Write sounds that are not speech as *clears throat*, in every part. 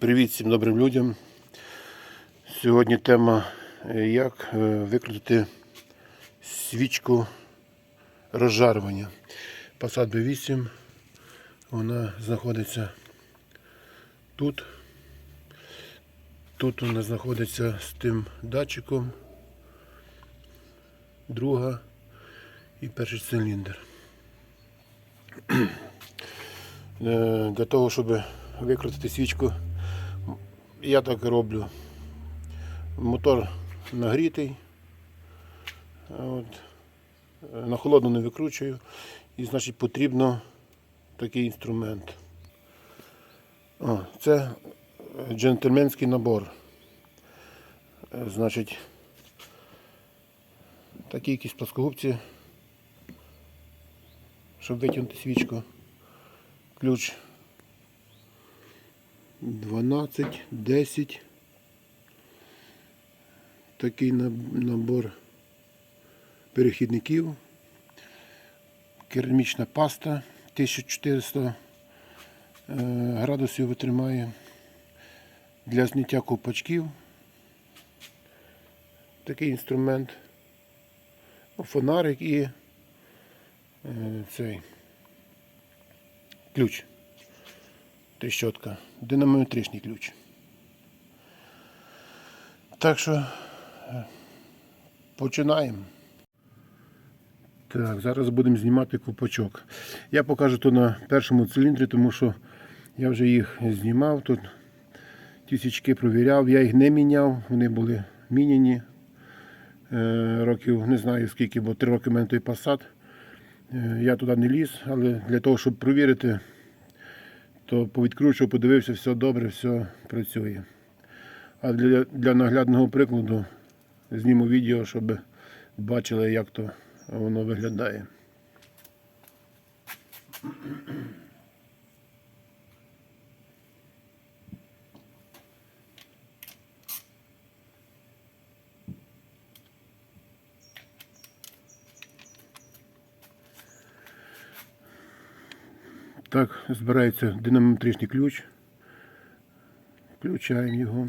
Привіт всім добрим людям. Сьогодні тема, е, як е, викрутити свічку розжарювання. Passat B8. Вона знаходиться тут. Тут вона знаходиться з тим датчиком. Друга і перший циліндр. Е, Для того, щоб викрутити свічку, я так і роблю. Мотор нагрітий. От. Е, На холодну не викручую. І значить потрібно такий інструмент. О, це джентльменський набор. Е, Значить, такі якісь плоскогубці, щоб витягнути свічку. Ключ 12, 10. Такий набор перехідників. Керамічна паста 1400 е, градусів витримає. Для зняття ковпачків. Такий інструмент. Фонарик і е, цей ключ. Тріщотка. Динамометричний ключ. Так що е, починаємо. Так, зараз будемо знімати купачок. Я покажу то на першому циліндрі, тому що я вже їх знімав. Тут ті свічки провіряв, я їх не міняв, вони були міняні. Е, років не знаю скільки, бо три роки в мене той посад. Я туди не ліз, але для того, щоб провірити, то повідкручував, подивився, все добре, все працює. А для, для наглядного прикладу зніму відео, щоб бачили, як то воно виглядає. Так, збирається динамометричний ключ. Включаємо його.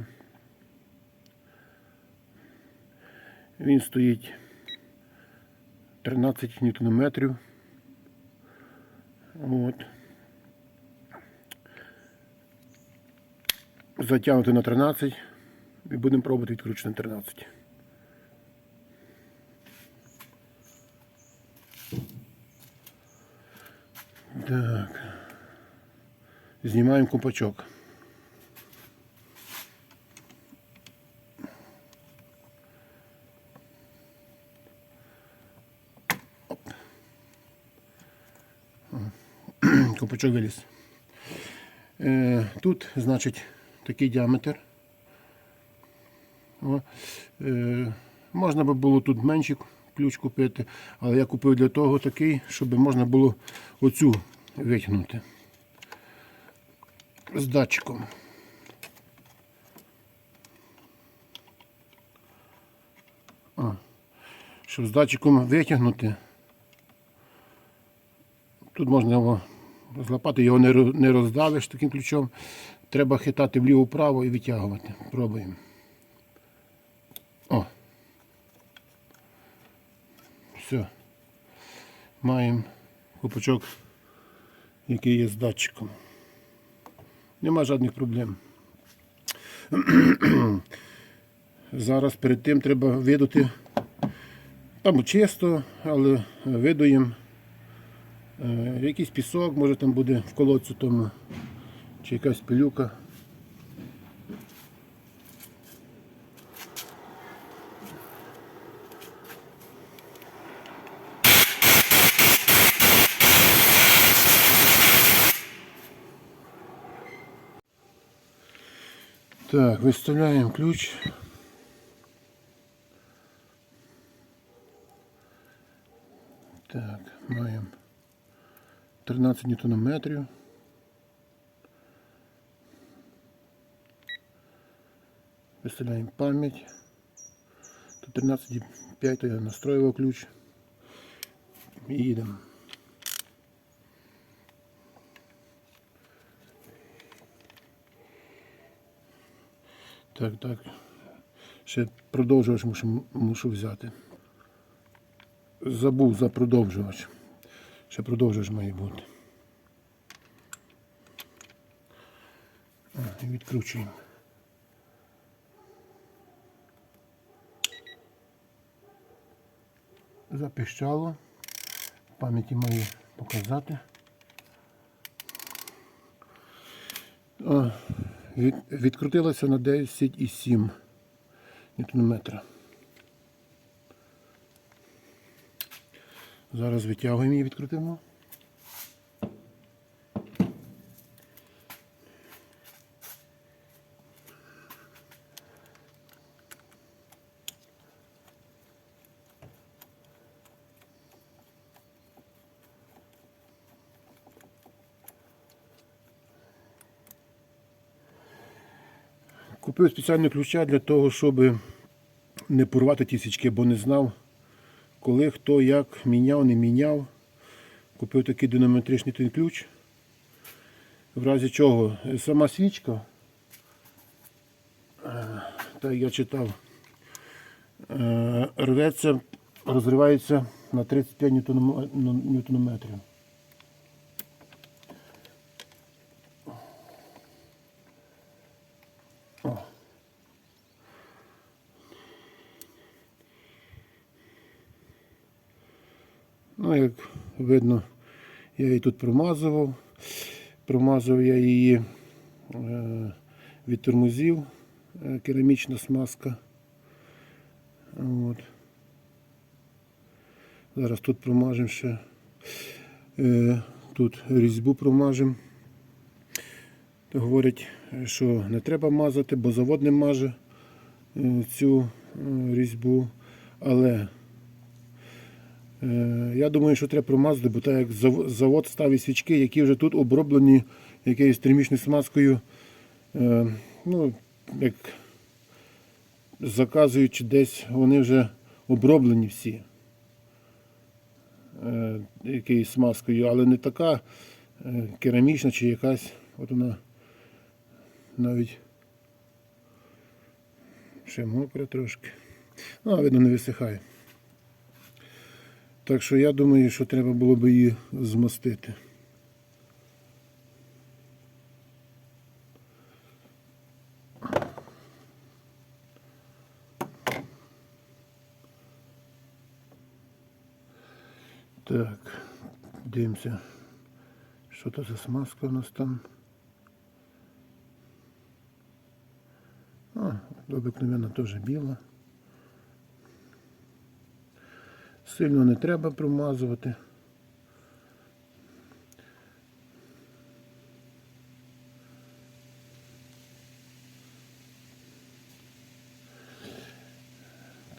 Він стоїть 13 ньютонометрів. От. Затягнути на 13 і будемо пробувати відкручити на 13. Так. Знімаємо купачок. Купачок виліз. Е, Тут, значить, такий діаметр. О, е, можна би було тут менший ключ купити, але я купив для того такий, щоб можна було оцю витягнути з датчиком. А, щоб з датчиком витягнути, тут можна його злапати, його не не роздавиш таким ключом. Треба хитати вліво-вправо і витягувати. Пробуємо. О. Все. Маємо купочок, який є з датчиком. Нема жодних проблем. *clears throat* Зараз перед тим треба видати. Там чисто, але видуємо е, якийсь пісок, може там буде в колодцю тому, чи якась пилюка. Так, виставляємо ключ. Так, маємо 13 ньютонометрів. Виставляємо пам'ять. Тут 13,5 то я настроював ключ. І їдемо. Так, так. Ще продовжувач мушу, мушу взяти. Забув за продовжувач. Ще продовжувач має бути. І відкручуємо. Запищало. Пам'яті маю показати. Від, відкрутилася на 10,7 Нм. Зараз витягуємо і відкрутимо. Купив спеціальні ключа для того, щоб не порвати ті свічки, бо не знав, коли, хто, як міняв, не міняв. Купив такий динаметричний ключ. В разі чого сама свічка, е, так я читав, е, рветься, розривається на 35 ньютономе- ну, ньютонометрів. Ну, як видно, я її тут промазував. Промазав я її е, від тормозів, е, керамічна смазка. От. Зараз тут промажемо ще. Е, тут різьбу промажемо. Говорять, що не треба мазати, бо завод не маже цю різьбу. Але Я думаю, що треба промазати, бо так як завод ставить свічки, які вже тут оброблені якоюсь термічною смазкою. Е, Ну, як заказуючи десь, вони вже оброблені всі е, якоюсь смазкою, але не така е, керамічна чи якась. От вона навіть ще мокра трошки. Ну, а видно, не висихає. Так що я думаю, що треба було б її змастити. Так, дивимося, що це за смазка у нас там. А, обикновенно теж біла. Сильно не треба промазувати.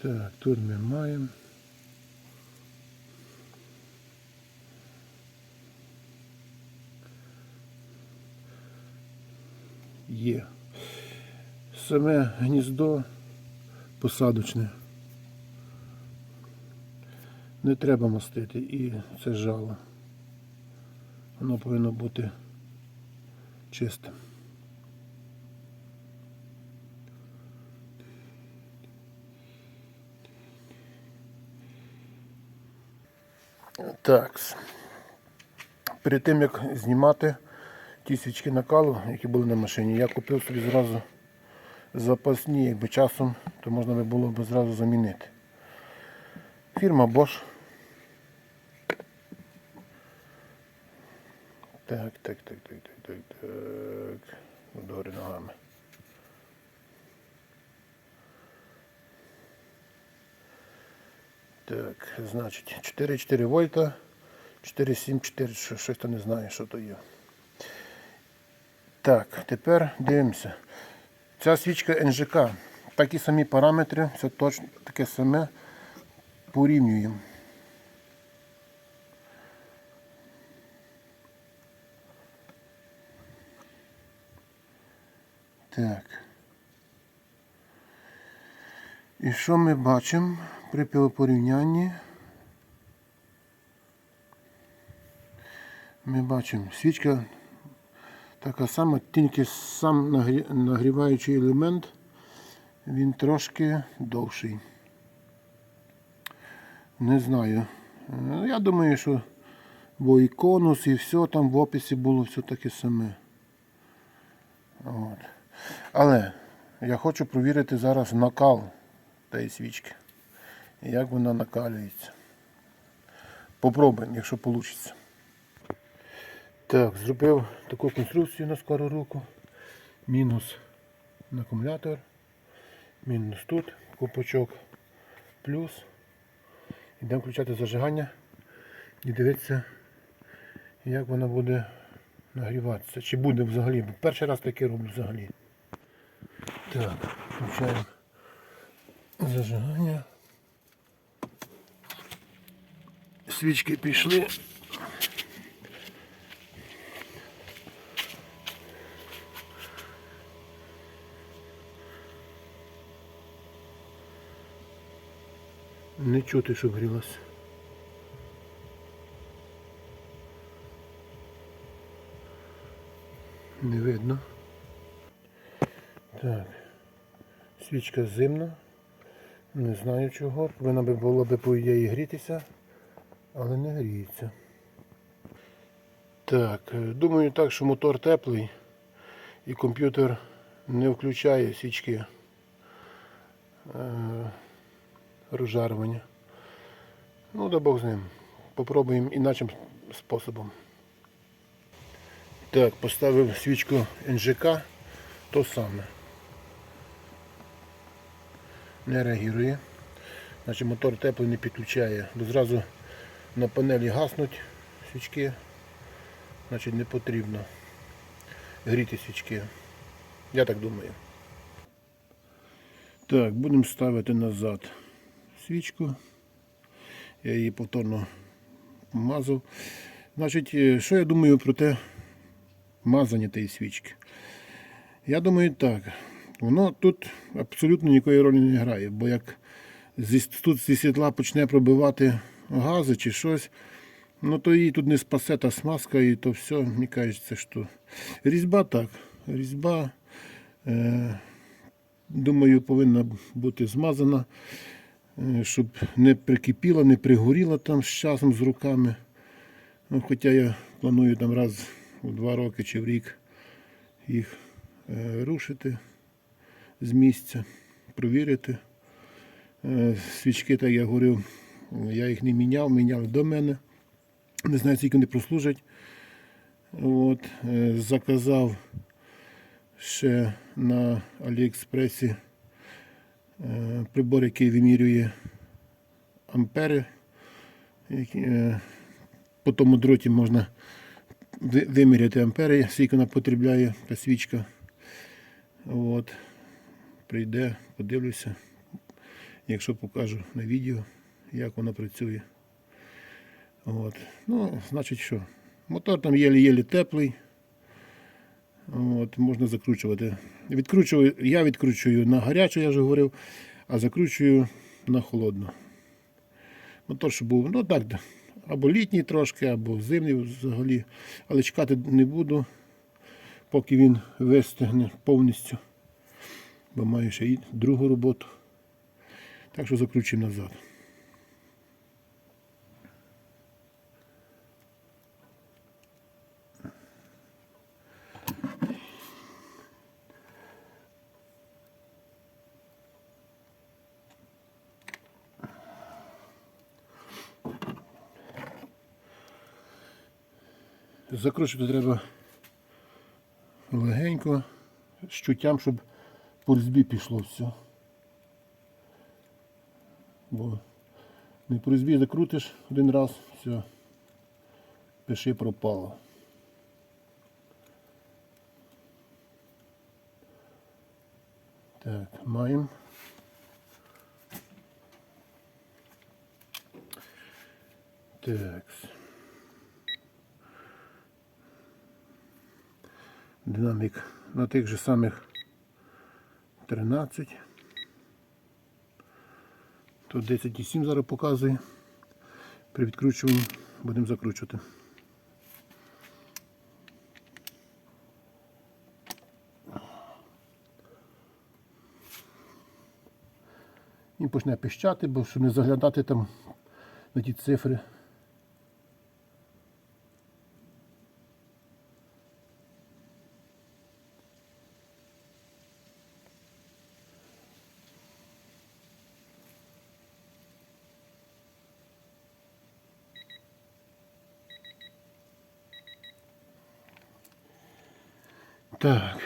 Так, тут ми маємо. Є. Саме гніздо посадочне. Не треба мастити і це жало. Воно повинно бути чистим. Так. Перед тим як знімати ті свічки накалу, які були на машині, я купив собі зразу запасні, якби часом, то можна було б зразу замінити. Фірма Bosch. Так, так, так, так, так, так, так. Догори ногами. Так, значить, 4,4 вольта, 4,7,4, що, щось то не знаю, що то є. Так, тепер дивимося. Ця свічка НЖК. Такі самі параметри, все точно таке саме порівнюємо. Так. І що ми бачимо при порівнянні? Ми бачимо свічка така сама, тільки сам нагріваючий елемент він трошки довший. Не знаю. Я думаю, що бо і конус, і все там в описі було все таке саме. От. Але я хочу провірити зараз накал тієї свічки. Як вона накалюється. Попробуємо, якщо вийде. Так, зробив таку конструкцію на скору руку. Мінус на акумулятор. Мінус тут, купочок, плюс. Йдемо включати зажигання і дивитися, як вона буде нагріватися. Чи буде взагалі. Перший раз таке роблю взагалі. Так, включаємо зажигання. Свічки пішли. Не чути, щоб грілася. Не видно. Так. Свічка зимна. Не знаю чого. Вона би була би по ідеї грітися, але не гріється. Так, е, думаю так, що мотор теплий і комп'ютер не включає свічки е, розжарювання. Ну да Бог з ним. Попробуємо інакшим способом. Так, поставив свічку НЖК, то саме. Не реагує. Значить мотор теплий не підключає. Зразу на панелі гаснуть свічки. Значить не потрібно гріти свічки. Я так думаю. Так, будемо ставити назад свічку. Я її повторно мазав. Значить, е, що я думаю про те мазання тієї свічки? Я думаю так. Воно тут абсолютно ніякої ролі не грає, бо як зі, тут зі світла почне пробивати гази чи щось, ну то її тут не спасе та смазка і то все, мені кажеться, що різьба так. Різьба, е, думаю, повинна бути змазана, е, щоб не прикипіла, не пригоріла там з часом з руками. Ну, хоча я планую там раз у два роки чи в рік їх е, рушити з місця, провірити. Е, Свічки, так я говорив, я їх не міняв, міняли до мене. Не знаю, скільки вони прослужать. От, е, заказав ще на Аліекспресі е, прибор, який вимірює ампери. По тому дроті можна виміряти ампери, скільки вона потребляє та свічка. От. Прийде, подивлюся, якщо покажу на відео, як воно працює. От. Ну, значить що? Мотор там єлі-єлі теплий. От, можна закручувати. Відкручую, я відкручую на гарячу, я вже говорив, а закручую на холодну. Мотор, щоб був, ну так, або літній трошки, або зимній взагалі. Але чекати не буду, поки він вистигне повністю. Бо маю ще і другу роботу. Так що закручуємо назад. Закручувати треба легенько, з чуттям, щоб по пішло все. Бо не по закрутиш один раз, все, пиши пропало. Так, маємо. Так. Динамік на тих же самих 13. Тут 10,7 зараз показує. При відкручуванні будемо закручувати. Він почне пищати, бо щоб не заглядати там на ті цифри. Так,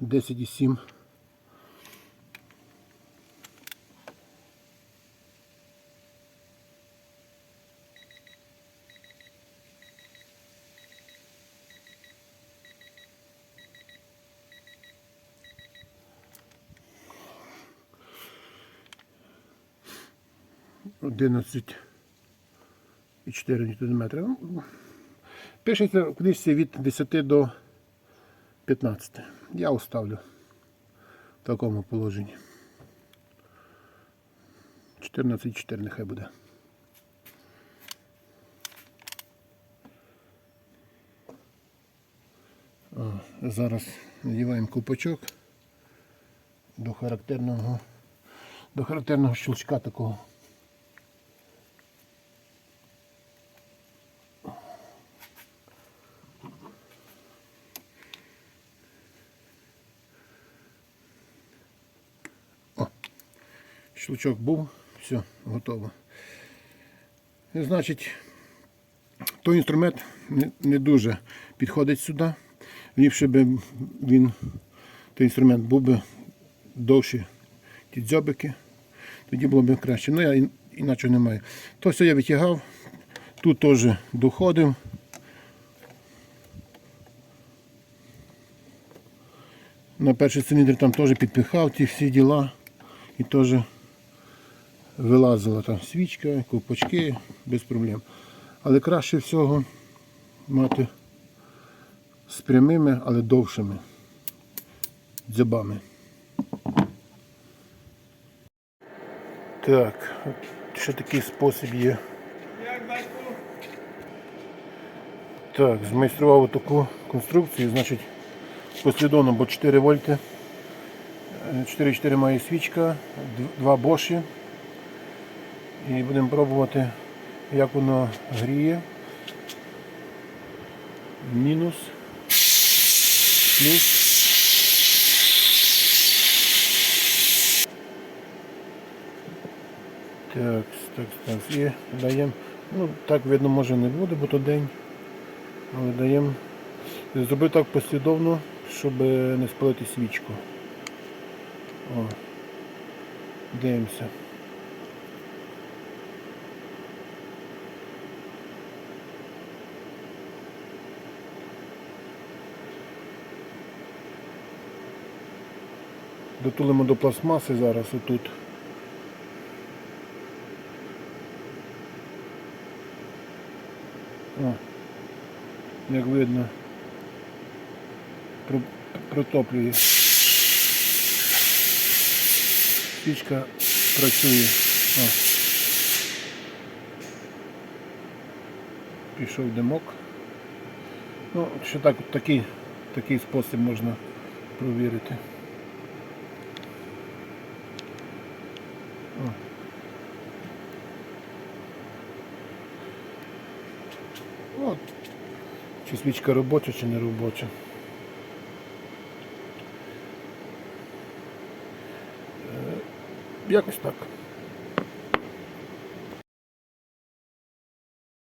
10,7. Одинадцять і 4 ньютон-метри. Ну, Пишеться книжці від 10 до 15. Я оставлю в такому положенні. 14,4 нехай буде. Зараз надіваємо купачок до характерного до характерного щелчка такого. Щелчок був, все, готово. Значить, той інструмент не, дуже підходить сюди. Ліпше би він, той інструмент був би довші ті дзьобики, тоді було б краще. Ну я ін- іначе не маю. То все я витягав, тут теж доходив. На перший циліндр там теж підпихав ті всі діла і теж вилазила там свічка, ковпачки, без проблем. Але краще всього мати з прямими, але довшими дзьобами. Так, ще такий спосіб є. Так, змайстрував таку конструкцію, значить послідовно, бо 4 вольти. Е, 4,4 має свічка, д- два боші. І будемо пробувати, як воно гріє. Мінус. Плюс. Так, так, так. І даємо. Ну, так видно може не буде, бо то день. Але даємо. Зробив так послідовно, щоб не спалити свічку. О. Дивимося. Дотулимо до пластмаси зараз отут. О, як видно, протоплює. Свічка працює. О. Пішов димок. Ну, ще так, такий, такий спосіб можна провірити. От. Чи свічка робоча, чи не робоча. Е, Якось так.